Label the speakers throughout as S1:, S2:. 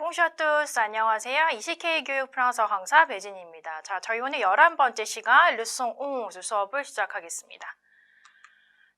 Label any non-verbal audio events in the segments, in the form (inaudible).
S1: 봉샤투스 안녕하세요. ECK 교육 프랑스어 강사 배진입니다. 자, 저희 오늘 11번째 시간 르송 11 수업을 시작하겠습니다.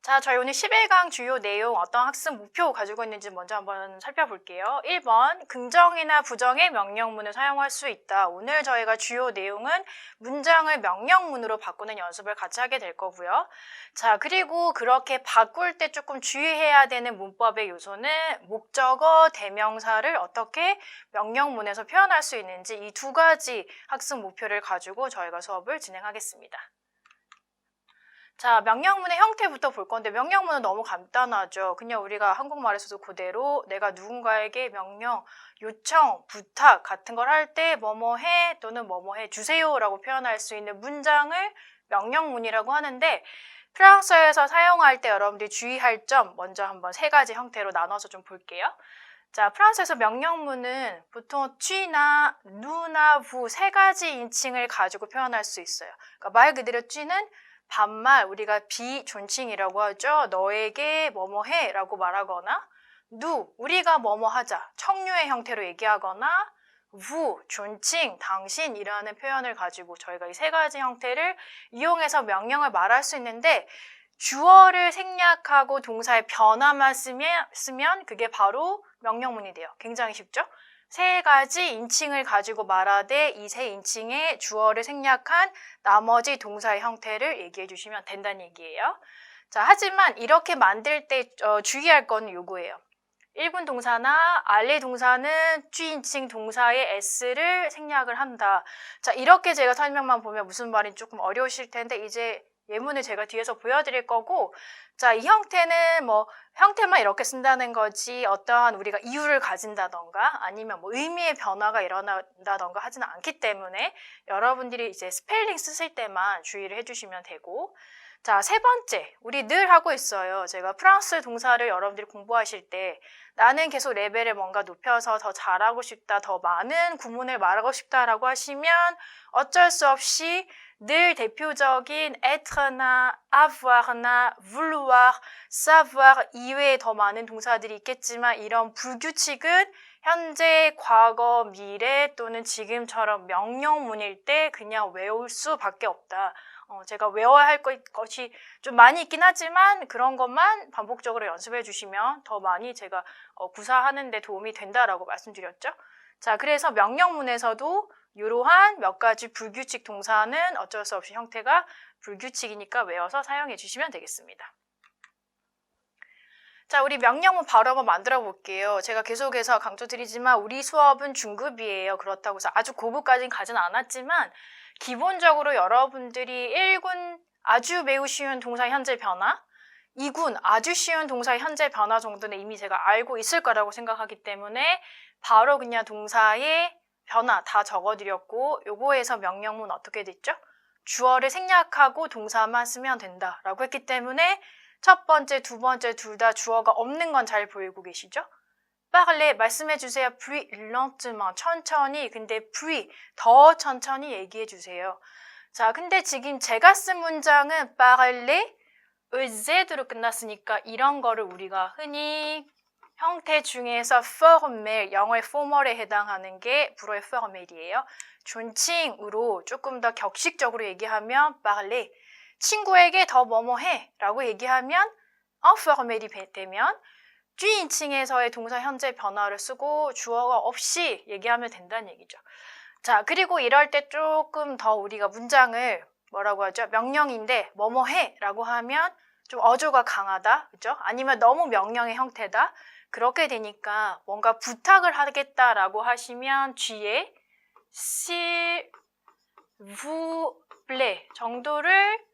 S1: 자, 저희 오늘 11강 주요 내용 어떤 학습 목표 가지고 있는지 먼저 한번 살펴볼게요. 1번, 긍정이나 부정의 명령문을 사용할 수 있다. 오늘 저희가 주요 내용은 문장을 명령문으로 바꾸는 연습을 같이 하게 될 거고요. 자, 그리고 그렇게 바꿀 때 조금 주의해야 되는 문법의 요소는 목적어, 대명사를 어떻게 명령문에서 표현할 수 있는지 이 두 가지 학습 목표를 가지고 저희가 수업을 진행하겠습니다. 자, 명령문의 형태부터 볼 건데 명령문은 너무 간단하죠. 그냥 우리가 한국말에서도 그대로 내가 누군가에게 명령, 요청, 부탁 같은 걸 할 때 뭐뭐 해 또는 뭐뭐 해 주세요라고 표현할 수 있는 문장을 명령문이라고 하는데 프랑스어에서 사용할 때 여러분들이 주의할 점 먼저 한번 세 가지 형태로 나눠서 좀 볼게요. 자, 프랑스에서 명령문은 보통 쥐나 누나 부세 가지 인칭을 가지고 표현할 수 있어요. 그러니까 말 그대로 쥐는 반말 우리가 비존칭이라고 하죠. 너에게 뭐뭐 해 라고 말하거나 누 우리가 뭐뭐 하자 청류의 형태로 얘기하거나 부 존칭 당신이라는 표현을 가지고 저희가 이 세 가지 형태를 이용해서 명령을 말할 수 있는데 주어를 생략하고 동사의 변화만 쓰면, 쓰면 그게 바로 명령문이 돼요. 굉장히 쉽죠? 세 가지 인칭을 가지고 말하되 이 세 인칭의 주어를 생략한 나머지 동사의 형태를 얘기해 주시면 된다는 얘기예요. 자, 하지만 이렇게 만들 때 어, 주의할 건 요거예요. 1분 동사나 알레 동사는 주인칭 동사의 s를 생략을 한다. 자, 이렇게 제가 설명만 보면 무슨 말인지 조금 어려우실 텐데 이제 예문을 제가 뒤에서 보여드릴 거고 자, 이 형태는 뭐 형태만 이렇게 쓴다는 거지 어떠한 우리가 이유를 가진다던가 아니면 뭐 의미의 변화가 일어난다던가 하지는 않기 때문에 여러분들이 이제 스펠링 쓰실 때만 주의를 해주시면 되고 자, 세 번째. 우리 늘 하고 있어요. 제가 프랑스 동사를 여러분들이 공부하실 때 나는 계속 레벨을 뭔가 높여서 더 잘하고 싶다, 더 많은 구문을 말하고 싶다라고 하시면 어쩔 수 없이 늘 대표적인 être,나 avoir나 vouloir, savoir 이외에 더 많은 동사들이 있겠지만 이런 불규칙은 현재, 과거, 미래 또는 지금처럼 명령문일 때 그냥 외울 수밖에 없다. 어, 제가 외워야 할 것, 것이 좀 많이 있긴 하지만 그런 것만 반복적으로 연습해 주시면 더 많이 제가 어, 구사하는 데 도움이 된다라고 말씀드렸죠. 자, 그래서 명령문에서도 이러한 몇 가지 불규칙 동사는 어쩔 수 없이 형태가 불규칙이니까 외워서 사용해 주시면 되겠습니다. 자, 우리 명령문 바로 한번 만들어 볼게요. 제가 계속해서 강조드리지만 우리 수업은 중급이에요. 그렇다고 해서 아주 고급까지는 가진 않았지만 기본적으로 여러분들이 1군 아주 매우 쉬운 동사 현재 변화, 2군 아주 쉬운 동사 현재 변화 정도는 이미 제가 알고 있을 거라고 생각하기 때문에 바로 그냥 동사의 변화 다 적어드렸고 요거에서 명령문 어떻게 됐죠? 주어를 생략하고 동사만 쓰면 된다라고 했기 때문에 첫 번째, 두 번째 둘 다 주어가 없는 건 잘 보이고 계시죠? 빨리 말씀해 주세요. plus lentement 천천히 근데 plus 더 천천히 얘기해 주세요. 자, 근데 지금 제가 쓴 문장은 parler eused로 끝났으니까 이런 거를 우리가 흔히 형태 중에서 formel, 영어의 formal에 해당하는 게 불어의 formel이에요. 존칭으로 조금 더 격식적으로 얘기하면 parler 친구에게 더 뭐뭐 해 라고 얘기하면 en formel이 되면 주인칭에서의 동사 현재 변화를 쓰고 주어가 없이 얘기하면 된다는 얘기죠. 자, 그리고 이럴 때 조금 더 우리가 문장을 뭐라고 하죠? 명령인데 뭐뭐 해 라고 하면 좀 어조가 강하다. 그죠? 아니면 너무 명령의 형태다. 그렇게 되니까 뭔가 부탁을 하겠다라고 하시면 뒤에 s'il 정도를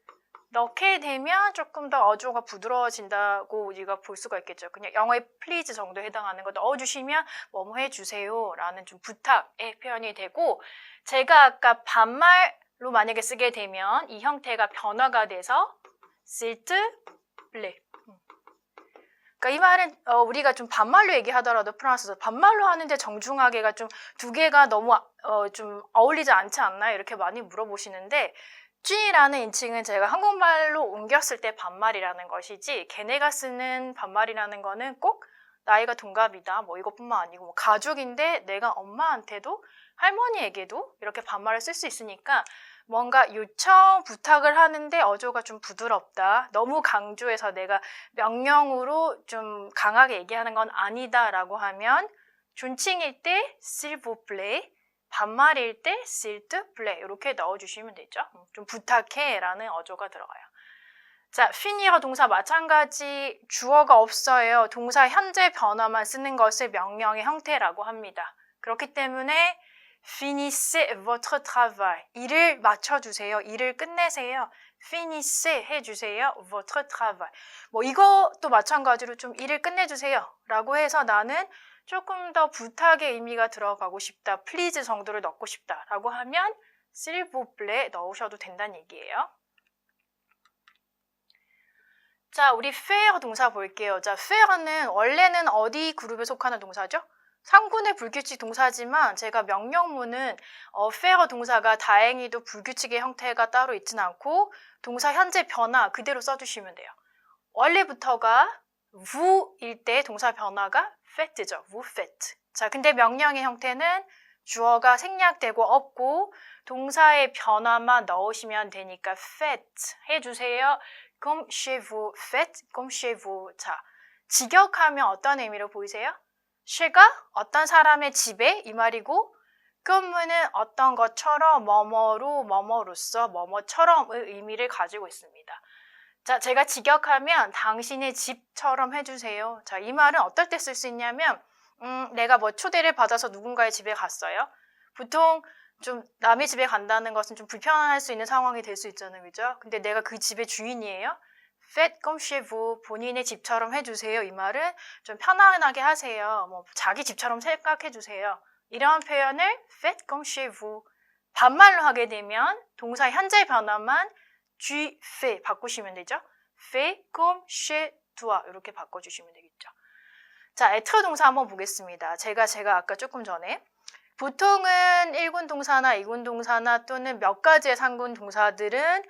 S1: 넣게 되면 조금 더 어조가 부드러워진다고 우리가 볼 수가 있겠죠. 그냥 영어의 please 정도에 해당하는 거 넣어주시면 뭐뭐 해주세요 라는 좀 부탁의 표현이 되고 제가 아까 반말로 만약에 쓰게 되면 이 형태가 변화가 돼서 s'il te plaît 그러니까 이 말은 어, 우리가 좀 반말로 얘기하더라도 프랑스에서 반말로 하는데 정중하게가 좀 두 개가 너무 어, 좀 어울리지 않지 않나요? 이렇게 많이 물어보시는데 쥐라는 인칭은 제가 한국말로 옮겼을 때 반말이라는 것이지 걔네가 쓰는 반말이라는 거는 꼭 나이가 동갑이다. 뭐 이것뿐만 아니고 뭐 가족인데 내가 엄마한테도 할머니에게도 이렇게 반말을 쓸 수 있으니까 뭔가 요청 부탁을 하는데 어조가 좀 부드럽다. 너무 강조해서 내가 명령으로 좀 강하게 얘기하는 건 아니다라고 하면 존칭일 때 s'il vous plaît, 반말일 때 te plaît 이렇게 넣어주시면 되죠. 음, 좀 부탁해라는 어조가 들어가요. 자, finir 동사 마찬가지 주어가 없어요. 동사 현재 변화만 쓰는 것을 명령의 형태라고 합니다. 그렇기 때문에 finissez votre travail. 일을 마쳐주세요. 일을 끝내세요. finissez 해주세요. votre travail. 뭐 이것도 마찬가지로 좀 일을 끝내주세요. 라고 해서 나는 조금 더 부탁의 의미가 들어가고 싶다. please 정도를 넣고 싶다. 라고 하면 s'il vous plaît 넣으셔도 된다는 얘기예요. 자, 우리 faire 동사 볼게요. 자, faire는 원래는 어디 그룹에 속하는 동사죠? 상군의 불규칙 동사지만 제가 명령문은 어, faire 동사가 다행히도 불규칙의 형태가 따로 있진 않고 동사 현재 변화 그대로 써주시면 돼요. 원래부터가 vous일 때 동사 변화가 fait죠. vous faites. 자, 근데 명령의 형태는 주어가 생략되고 없고 동사의 변화만 넣으시면 되니까 faites 해주세요. comme chez vous, faites comme chez vous. 자, 직역하면 어떤 의미로 보이세요? 쉐가 어떤 사람의 집에 이 말이고 그문은 어떤 것처럼 뭐뭐로 뭐뭐로서 뭐뭐처럼의 의미를 가지고 있습니다. 자, 제가 직역하면 당신의 집처럼 해주세요. 자, 이 말은 어떨 때 쓸 수 있냐면 음, 내가 뭐 초대를 받아서 누군가의 집에 갔어요. 보통 좀 남의 집에 간다는 것은 좀 불편할 수 있는 상황이 될 수 있잖아요. 그죠? 근데 내가 그 집의 주인이에요. Faites comme chez vous. 본인의 집처럼 해주세요. 이 말은 좀 편안하게 하세요. 뭐 자기 집처럼 생각해 주세요. 이런 표현을 faites comme chez vous. 반말로 하게 되면 동사 현재 변화만 tu fais 바꾸시면 되죠. fais comme chez 이렇게 바꿔주시면 되겠죠. 자, être 동사 한번 보겠습니다. 제가 제가 아까 조금 전에 보통은 1군 동사나 2군 동사나 또는 몇 가지의 상군 동사들은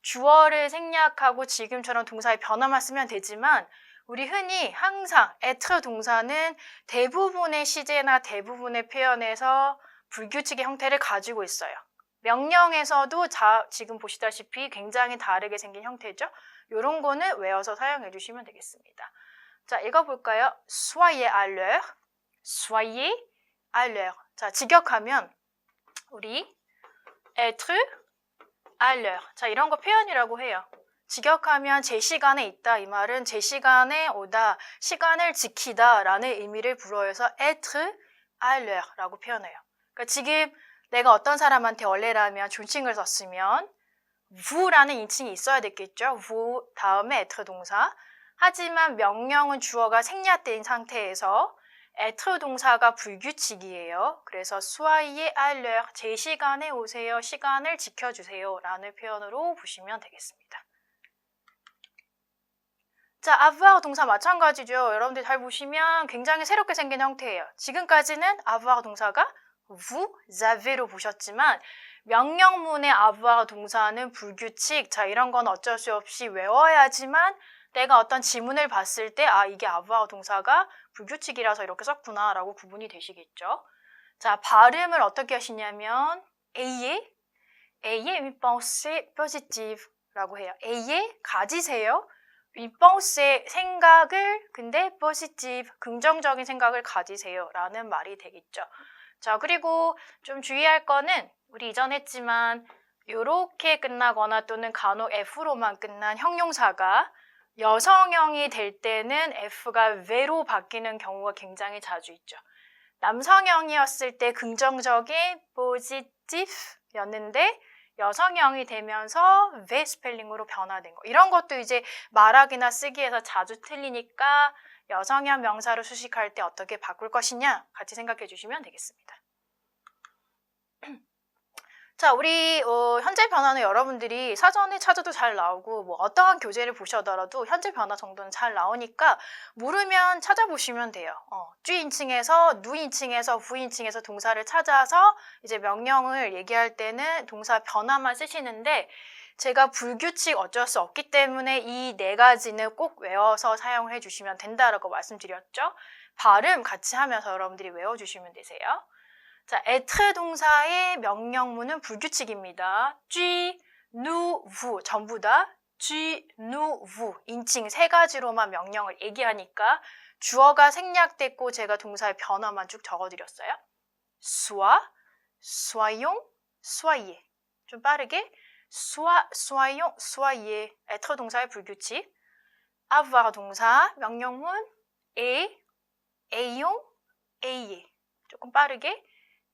S1: 주어를 생략하고 지금처럼 동사의 변화만 쓰면 되지만 우리 흔히 항상 être 동사는 대부분의 시제나 대부분의 표현에서 불규칙의 형태를 가지고 있어요. 명령에서도 자, 지금 보시다시피 굉장히 다르게 생긴 형태죠. 이런 거는 외워서 사용해 주시면 되겠습니다. 자, 읽어볼까요? Soyez à l'heure. Soyez à l'heure. 자, 직역하면 우리 être à l'heure. 자, 이런 거 표현이라고 해요. 직역하면 제 시간에 있다 이 말은 제 시간에 오다, 시간을 지키다 라는 의미를 불어해서 être à l'heure 라고 표현해요. 그러니까 지금 내가 어떤 사람한테 원래라면 존칭을 썼으면 vou라는 인칭이 있어야 됐겠죠. vous 다음에 être 동사. 하지만 명령은 주어가 생략된 상태에서 être 동사가 불규칙이에요. 그래서 soyez à l'heure, 제 시간에 오세요, 시간을 지켜주세요 라는 표현으로 보시면 되겠습니다. 자, avoir 동사 마찬가지죠. 여러분들 잘 보시면 굉장히 새롭게 생긴 형태예요. 지금까지는 avoir 동사가 vous avez로 보셨지만 명령문의 avoir 동사는 불규칙. 자, 이런 건 어쩔 수 없이 외워야지만 내가 어떤 지문을 봤을 때, 아, 이게 avoir 동사가 불규칙이라서 이렇게 썼구나라고 구분이 되시겠죠. 자, 발음을 어떻게 하시냐면, ayez, ayez une pensée positive라고 해요. ayez, 가지세요. Une pensée, 생각을, 근데 positive, 긍정적인 생각을 가지세요. 라는 말이 되겠죠. 자, 그리고 좀 주의할 거는, 우리 이전 했지만, 요렇게 끝나거나 또는 간혹 F로만 끝난 형용사가 여성형이 될 때는 F가 왜로 바뀌는 경우가 굉장히 자주 있죠. 남성형이었을 때 긍정적인 positive였는데 여성형이 되면서 왜 스펠링으로 변화된 거. 이런 것도 이제 말하기나 쓰기에서 자주 틀리니까 여성형 명사로 수식할 때 어떻게 바꿀 것이냐 같이 생각해 주시면 되겠습니다. (clears throat) 자, 우리 어, 현재 변화는 여러분들이 사전에 찾아도 잘 나오고 뭐 어떠한 교재를 보셔더라도 현재 변화 정도는 잘 나오니까 모르면 찾아보시면 돼요. 어, 쥐인칭에서 누인칭에서 부인칭에서 동사를 찾아서 이제 명령을 얘기할 때는 동사 변화만 쓰시는데 제가 불규칙 어쩔 수 없기 때문에 이 네 가지는 꼭 외워서 사용을 해주시면 된다라고 말씀드렸죠. 발음 같이 하면서 여러분들이 외워주시면 되세요. 자, être 동사의 명령문은 불규칙입니다. 쥐, 누, 부 전부 다 쥐, 누, 부 인칭 세 가지로만 명령을 얘기하니까 주어가 생략됐고 제가 동사의 변화만 쭉 적어드렸어요. soit, soyons. 좀 빠르게 soit, soyons, 동사의 불규칙. avoir 동사 명령문 et, ayons. 조금 빠르게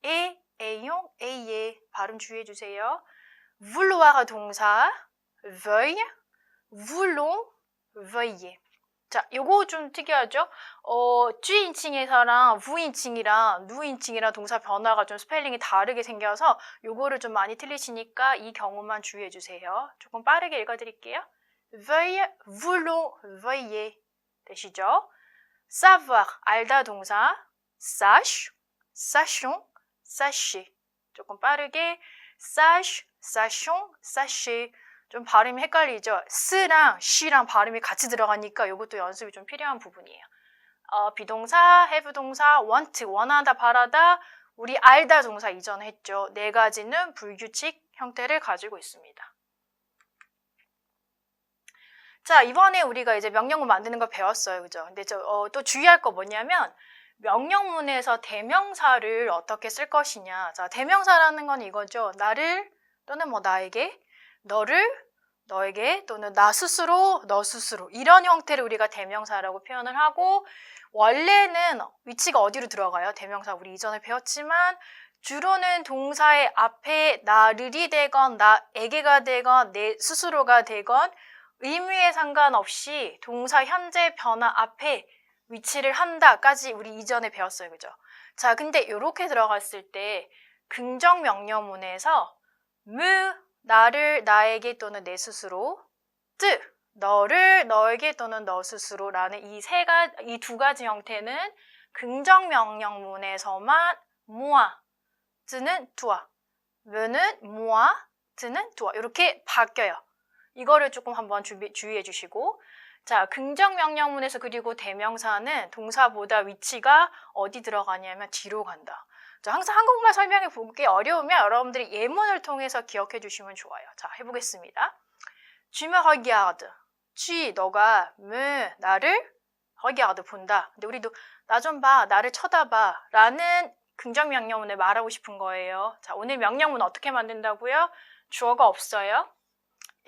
S1: et, ayons, ayez. 발음 주의해 주세요. vouloir 동사 veuille, voulons, veuillez. 자, 요거 좀 특이하죠? 어, 쥐인칭에서랑 부인칭이랑 누인칭이랑 동사 변화가 좀 스펠링이 다르게 생겨서 요거를 좀 많이 틀리시니까 이 경우만 주의해 주세요. 조금 빠르게 읽어 드릴게요. veuille, voulons, veuillez. 되시죠? savoir, 알다 동사 sache, sachons, sachez. 조금 빠르게 sache, sachons, sachez. 좀 발음이 헷갈리죠? 스랑 쉬랑 발음이 같이 들어가니까 이것도 연습이 좀 필요한 부분이에요. 어, 비동사, have 동사, want, 원하다, 바라다, 우리 알다 동사 이전에 했죠. 네 가지는 불규칙 형태를 가지고 있습니다. 자, 이번에 우리가 이제 명령문 만드는 걸 배웠어요. 그죠? 근데 저, 어, 또 주의할 거 뭐냐면, 명령문에서 대명사를 어떻게 쓸 것이냐. 자, 대명사라는 건 이거죠. 나를 또는 뭐 나에게 너를 너에게 또는 나 스스로 너 스스로 이런 형태를 우리가 대명사라고 표현을 하고 원래는 위치가 어디로 들어가요? 대명사 우리 이전에 배웠지만 주로는 동사의 앞에 나를이 되건 나에게가 되건 내 스스로가 되건 의미에 상관없이 동사 현재 변화 앞에 위치를 한다까지 우리 이전에 배웠어요. 그죠? 자, 근데 이렇게 들어갔을 때 긍정 명령문에서 무 나를 나에게 또는 내 스스로 뜨 너를 너에게 또는 너 스스로라는 이 세 가지 이 두 가지 형태는 긍정 명령문에서만 모아 뜨는 두아 mü는 모아 뜨는 두아 이렇게 바뀌어요. 이거를 조금 한번 주의, 주의해 주시고 자 긍정 명령문에서 그리고 대명사는 동사보다 위치가 어디 들어가냐면 뒤로 간다. 자, 항상 한국말 설명해 보기 어려우면 여러분들이 예문을 통해서 기억해 주시면 좋아요. 자, 해보겠습니다. Me regardes. tu, 너가 me, 나를 regarde, 본다. 근데 우리도 나 좀 봐, 나를 쳐다봐 라는 긍정 명령문을 말하고 싶은 거예요. 자, 오늘 명령문 어떻게 만든다고요? 주어가 없어요.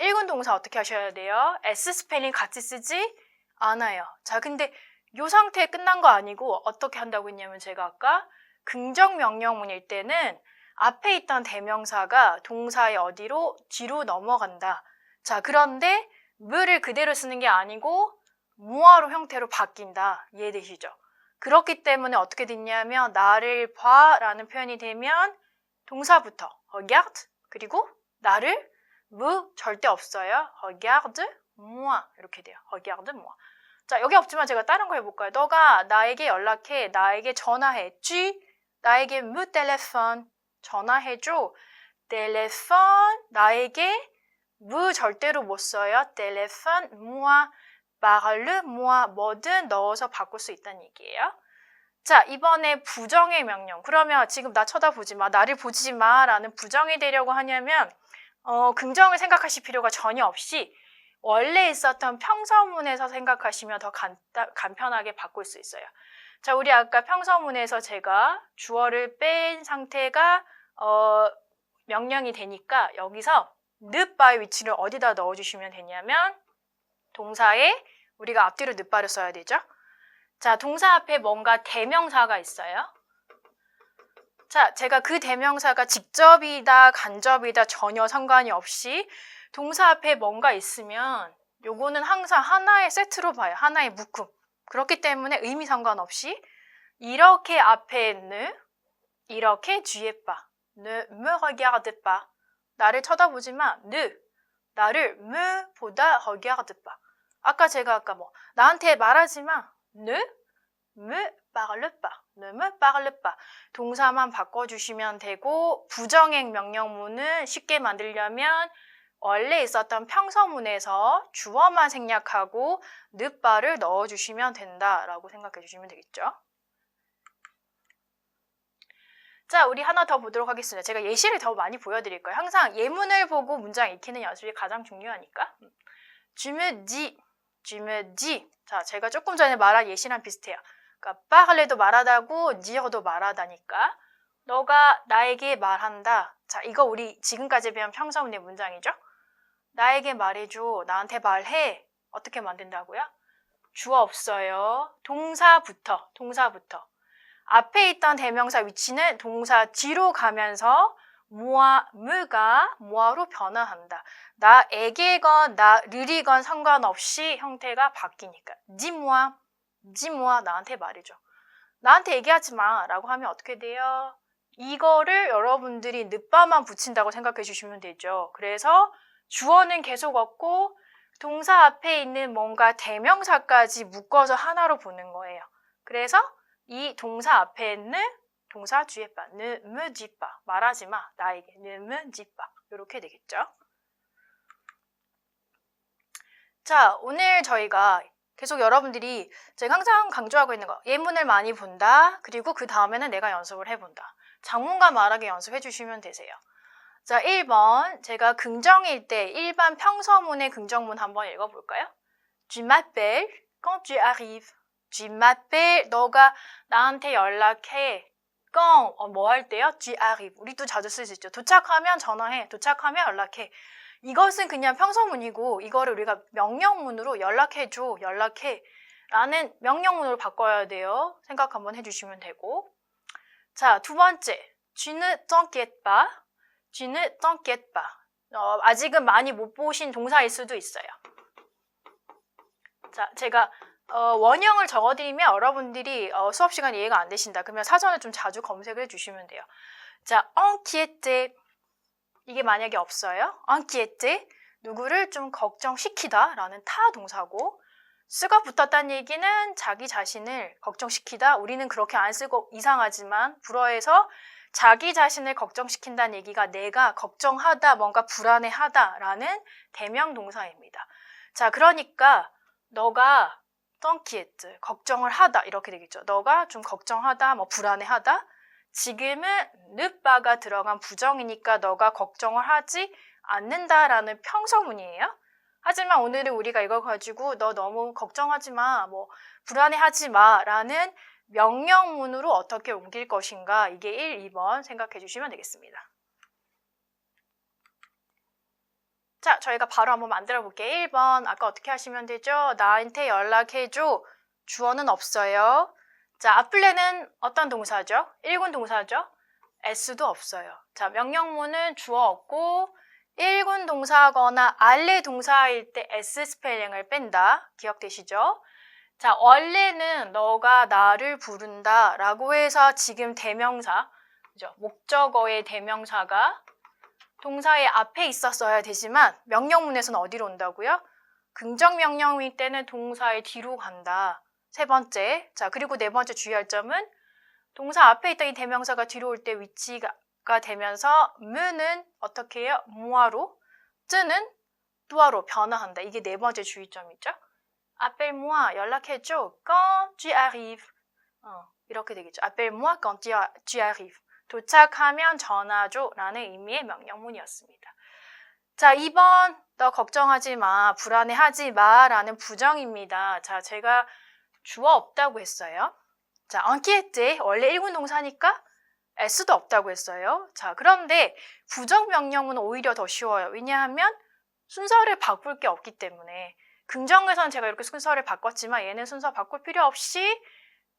S1: 1군 동사 어떻게 하셔야 돼요? S 스펠링 같이 쓰지 않아요. 자, 근데 이 상태에 끝난 거 아니고 어떻게 한다고 했냐면 제가 아까 긍정 명령문일 때는 앞에 있던 대명사가 동사의 어디로 뒤로 넘어간다. 자, 그런데 물을 그대로 쓰는 게 아니고 무화로 형태로 바뀐다. 이해되시죠? 그렇기 때문에 어떻게 됐냐면 나를 봐라는 표현이 되면 동사부터 regarde 그리고 나를 무 절대 없어요. regarde moi 이렇게 돼요. regarde moi. 자, 여기 없지만 제가 다른 거 해볼까요? 너가 나에게 연락해, 나에게 전화해. 쥐 나에게 무 텔레폰 전화해줘. 텔레폰 나에게 무 절대로 못 써요. 텔레폰 moi parle 뭐든 넣어서 바꿀 수 있다는 얘기예요. 자, 이번에 부정의 명령. 그러면 지금 나 쳐다보지 마, 나를 보지 마 라는 부정이 되려고 하냐면 어, 긍정을 생각하실 필요가 전혀 없이 원래 있었던 평서문에서 생각하시면 더 간단, 간편하게 바꿀 수 있어요. 자, 우리 아까 평서문에서 제가 주어를 뺀 상태가 어, 명령이 되니까 여기서 늦바의 위치를 어디다 넣어주시면 되냐면 동사에 우리가 앞뒤로 늦바를 써야 되죠. 자, 동사 앞에 뭔가 대명사가 있어요. 자, 제가 그 대명사가 직접이다, 간접이다 전혀 상관이 없이 동사 앞에 뭔가 있으면 요거는 항상 하나의 세트로 봐요. 하나의 묶음. 그렇기 때문에 의미 상관없이 이렇게 앞에 있는 이렇게 뒤에 봐. ne me regarde. 나를 쳐다보지 마. ne 나를 me 보다 regarde. 아까 제가 아까 뭐 나한테 말하지 마. ne me parle. Ne me parle pas. 동사만 바꿔주시면 되고 부정행 명령문은 쉽게 만들려면 원래 있었던 평서문에서 주어만 생략하고 늦바를 넣어주시면 된다라고 생각해 주시면 되겠죠. 자, 우리 하나 더 보도록 하겠습니다. 제가 예시를 더 많이 보여드릴 거예요. 항상 예문을 보고 문장 익히는 연습이 가장 중요하니까. 주무지, 주무지. 자, 제가 조금 전에 말한 예시랑 비슷해요. 그러니까 빠글레도 말하다고 니어도 말하다니까. 너가 나에게 말한다. 자, 이거 우리 지금까지 배운 평서문의 문장이죠? 나에게 말해줘. 나한테 말해. 어떻게 만든다고요? 주어 없어요. 동사부터, 동사부터. 앞에 있던 대명사 위치는 동사 뒤로 가면서 모아, 무가 모아로 변화한다. 나에게건 나르리건 상관없이 형태가 바뀌니까. 니모아, 니모아 나한테 말해줘. 나한테 얘기하지 마 라고 하면 어떻게 돼요? 이거를 여러분들이 늦바만 붙인다고 생각해 주시면 되죠. 그래서 주어는 계속 없고 동사 앞에 있는 뭔가 대명사까지 묶어서 하나로 보는 거예요. 그래서 이 동사 앞에 있는 동사 뒤에 바, 느무 뒷바 말하지 마 나에게 느무 뒷바 이렇게 되겠죠. 자 오늘 저희가 계속 여러분들이 제가 항상 강조하고 있는 거 예문을 많이 본다 그리고 그 다음에는 내가 연습을 해본다 장문과 말하기 연습해 주시면 되세요. 자 1번 제가 긍정일 때 일반 평서문의 긍정문 한번 읽어볼까요? Tu m'appelles quand tu arrives. Tu m'appelles 너가 나한테 연락해. quand 어, 뭐 할 때요? tu arrives. 우리도 자주 쓸 수 있죠. 도착하면 전화해. 도착하면 연락해. 이것은 그냥 평서문이고 이거를 우리가 명령문으로 연락해줘, 연락해 라는 명령문으로 바꿔야 돼요. 생각 한번 해주시면 되고 자, 두 번째 tu ne t'inquiètes pas 어, 아직은 많이 못 보신 동사일 수도 있어요. 자, 제가 어, 원형을 적어드리면 여러분들이 어, 수업 시간 이해가 안 되신다. 그러면 사전을 좀 자주 검색을 해주시면 돼요. 자, inquiéter 이게 만약에 없어요. inquiéter 누구를 좀 걱정시키다 라는 타 동사고 쓰가 붙었다는 얘기는 자기 자신을 걱정시키다. 우리는 그렇게 안 쓰고 이상하지만 불어에서 자기 자신을 걱정시킨다는 얘기가 내가 걱정하다, 뭔가 불안해하다라는 대명 동사입니다. 자, 그러니까 너가 덩키에트 걱정을 하다 이렇게 되겠죠. 너가 좀 걱정하다, 뭐 불안해하다. 지금은 늦바가 들어간 부정이니까 너가 걱정을 하지 않는다라는 평서문이에요. 하지만 오늘은 우리가 이걸 가지고 너 너무 걱정하지 마, 뭐 불안해하지 마라는 명령문으로 어떻게 옮길 것인가 이게 1, 2번 생각해 주시면 되겠습니다. 자, 저희가 바로 한번 만들어 볼게요. 1번 아까 어떻게 하시면 되죠? 나한테 연락해줘. 주어는 없어요. 자, 아플레는 어떤 동사죠? 1군 동사죠? s도 없어요. 자, 명령문은 주어 없고 1군 동사거나 알레 동사일 때 s 스펠링을 뺀다. 기억되시죠? 자, 원래는 너가 나를 부른다 라고 해서 지금 대명사, 그죠? 목적어의 대명사가 동사의 앞에 있었어야 되지만 명령문에서는 어디로 온다고요? 긍정 명령일 때는 동사의 뒤로 간다. 세 번째. 자, 그리고 네 번째 주의할 점은 동사 앞에 있던 이 대명사가 뒤로 올 때 위치가 되면서 무는 어떻게 해요? 무아로, 쯔는 뚜아로 변화한다. 이게 네 번째 주의점이죠. appelle-moi 연락해줘. quand tu arrives. 어, 이렇게 되겠죠. appelle-moi quand tu arrives. 도착하면 전화줘 라는 의미의 명령문이었습니다. 자, 2번 너 걱정하지 마, 불안해하지 마 라는 부정입니다. 자, 제가 주어 없다고 했어요. 자, inquiéter 원래 1군 동사니까 s도 없다고 했어요. 자, 그런데 부정 명령은 오히려 더 쉬워요. 왜냐하면 순서를 바꿀 게 없기 때문에 긍정에서는 제가 이렇게 순서를 바꿨지만 얘는 순서 바꿀 필요 없이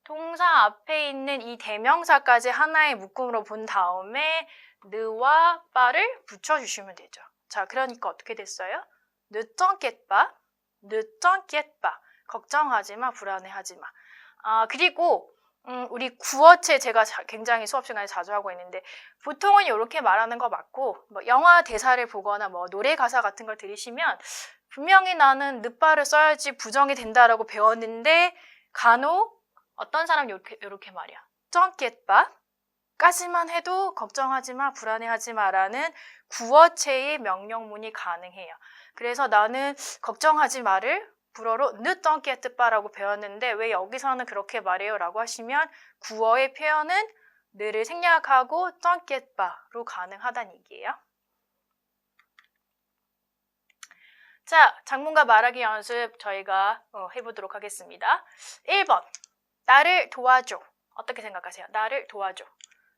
S1: 동사 앞에 있는 이 대명사까지 하나의 묶음으로 본 다음에 느와 빠를 붙여주시면 되죠. 자, 그러니까 어떻게 됐어요? 늦정깼바, 늦정깼바. 걱정하지 마, 불안해하지 마. 아, 그리고 음, 우리 구어체 제가 자, 굉장히 수업 시간에 자주 하고 있는데 보통은 이렇게 말하는 거 맞고 뭐 영화 대사를 보거나 뭐 노래 가사 같은 걸 들으시면 분명히 나는 늦바를 써야지 부정이 된다라고 배웠는데 간혹 어떤 사람이 이렇게, 이렇게 말이야. 쩡깼바 까지만 해도 걱정하지 마, 불안해하지 마라는 구어체의 명령문이 가능해요. 그래서 나는 걱정하지 마를 불어로 ne t'inquiète pas라고 배웠는데 왜 여기서는 그렇게 말해요? 라고 하시면 구어의 표현은 ne를 생략하고 t'inquiète pas로 가능하다는 얘기예요. 자, 장문과 말하기 연습 저희가 어, 해보도록 하겠습니다. 1번. 나를 도와줘. 어떻게 생각하세요? 나를 도와줘.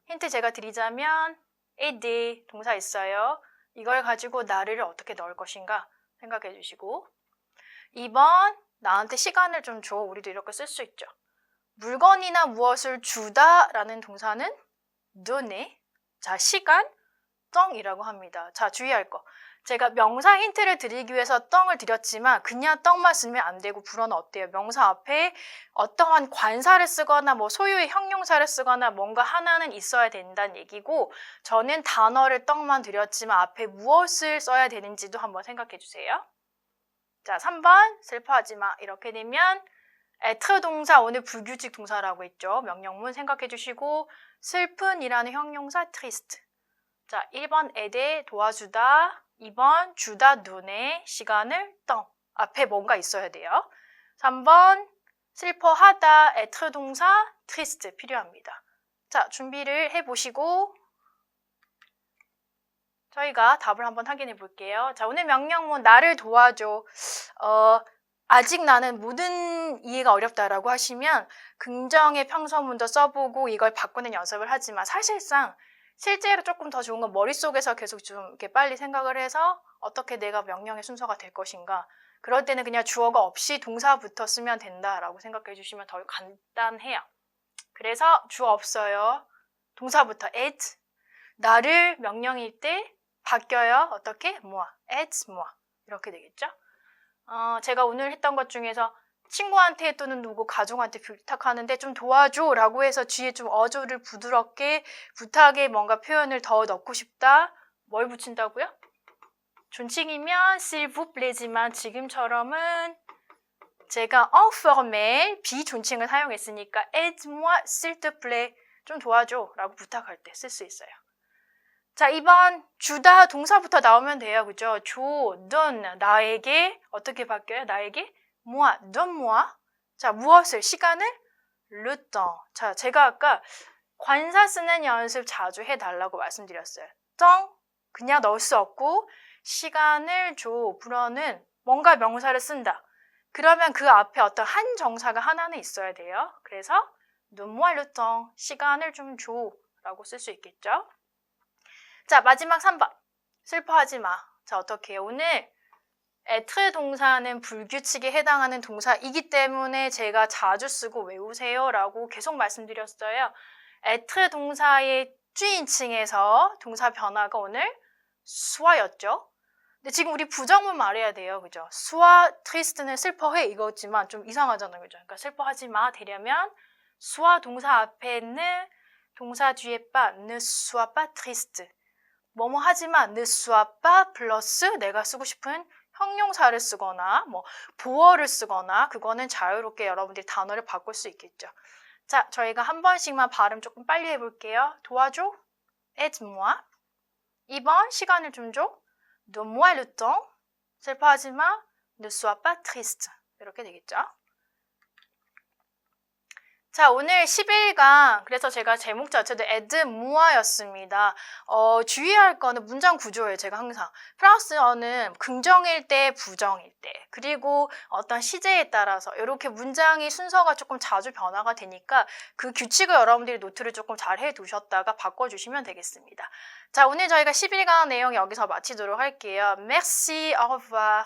S1: 힌트 제가 드리자면 aider 동사 있어요. 이걸 가지고 나를 어떻게 넣을 것인가 생각해 주시고 2번 나한테 시간을 좀 줘. 우리도 이렇게 쓸 수 있죠. 물건이나 무엇을 주다라는 동사는 donner. 자, 시간 떵이라고 합니다. 자, 주의할 거. 제가 명사 힌트를 드리기 위해서 떵을 드렸지만 그냥 떵만 쓰면 안 되고 불어는 어때요? 명사 앞에 어떠한 관사를 쓰거나 뭐 소유의 형용사를 쓰거나 뭔가 하나는 있어야 된다는 얘기고 저는 단어를 떡만 드렸지만 앞에 무엇을 써야 되는지도 한번 생각해 주세요. 자, 3번 슬퍼하지 마. 이렇게 되면 에트 동사 오늘 불규칙 동사라고 했죠. 명령문 생각해 주시고 슬픈이라는 형용사 트리스트. 자, 1번 에데 도와주다. 2번 주다 눈에 시간을 떡. 앞에 뭔가 있어야 돼요. 3번 슬퍼하다 에트 동사 트리스트 필요합니다. 자, 준비를 해 보시고 저희가 답을 한번 확인해 볼게요. 자, 오늘 명령문 나를 도와줘. 어, 아직 나는 모든 이해가 어렵다라고 하시면 긍정의 평서문도 써보고 이걸 바꾸는 연습을 하지만 사실상 실제로 조금 더 좋은 건 머릿속에서 계속 좀 이렇게 빨리 생각을 해서 어떻게 내가 명령의 순서가 될 것인가. 그럴 때는 그냥 주어가 없이 동사부터 쓰면 된다라고 생각해 주시면 더 간단해요. 그래서 주어 없어요. 동사부터 at. 나를 명령일 때 바뀌어요. 어떻게? 모아. at 모아. 이렇게 되겠죠? 어, 제가 오늘 했던 것 중에서 친구한테 또는 누구 가족한테 부탁하는데 좀 도와줘 라고 해서 뒤에 좀 어조를 부드럽게 부탁에 뭔가 표현을 더 넣고 싶다. 뭘 붙인다고요? 존칭이면 plais지만 지금처럼은 제가 informel 비존칭을 사용했으니까 aide-moi s'il 좀 도와줘 라고 부탁할 때 쓸 수 있어요. 자, 2번 주다 동사부터 나오면 돼요. 그죠? 줘, don 나에게 어떻게 바뀌어요? 나에게 moi, donne-moi. 자, 무엇을 시간을 temps. 자, 제가 아까 관사 쓰는 연습 자주 해 달라고 말씀드렸어요. temps 그냥 넣을 수 없고 시간을 줘 불어는 뭔가 명사를 쓴다. 그러면 그 앞에 어떤 한 정사가 하나는 있어야 돼요. 그래서 donne-moi le temps. 시간을 좀 줘 라고 쓸 수 있겠죠? 자, 마지막 3번. 슬퍼하지 마. 자, 어떻게 해요? 오늘 에트 동사는 불규칙에 해당하는 동사이기 때문에 제가 자주 쓰고 외우세요 라고 계속 말씀드렸어요. 에트 동사의 주인칭에서 동사 변화가 오늘 수화였죠. 근데 지금 우리 부정문 말해야 돼요. 그죠? 수화 트리스트는 슬퍼해 이거지만 좀 이상하잖아요. 그죠? 그러니까 슬퍼하지 마 되려면 수화 동사 앞에는 동사 뒤에 빠, ne sois pas triste. 뭐뭐 하지만 sois pas 플러스 내가 쓰고 싶은 형용사를 쓰거나 뭐 보어를 쓰거나 그거는 자유롭게 여러분들이 단어를 바꿀 수 있겠죠. 자, 저희가 한 번씩만 발음 조금 빨리 해볼게요. 도와줘. aide-moi. 2번 시간을 좀 줘. donne-moi le temps. 슬퍼하지 마. ne sois pas triste. 이렇게 되겠죠. 자, 오늘 11강, 그래서 제가 제목 자체도 에드 무아였습니다. 어, 주의할 거는 문장 구조예요, 제가 항상. 프랑스어는 긍정일 때, 부정일 때, 그리고 어떤 시제에 따라서 이렇게 문장이 순서가 조금 자주 변화가 되니까 그 규칙을 여러분들이 노트를 조금 잘 해 두셨다가 바꿔 주시면 되겠습니다. 자, 오늘 저희가 11강 내용 여기서 마치도록 할게요. Merci, au revoir.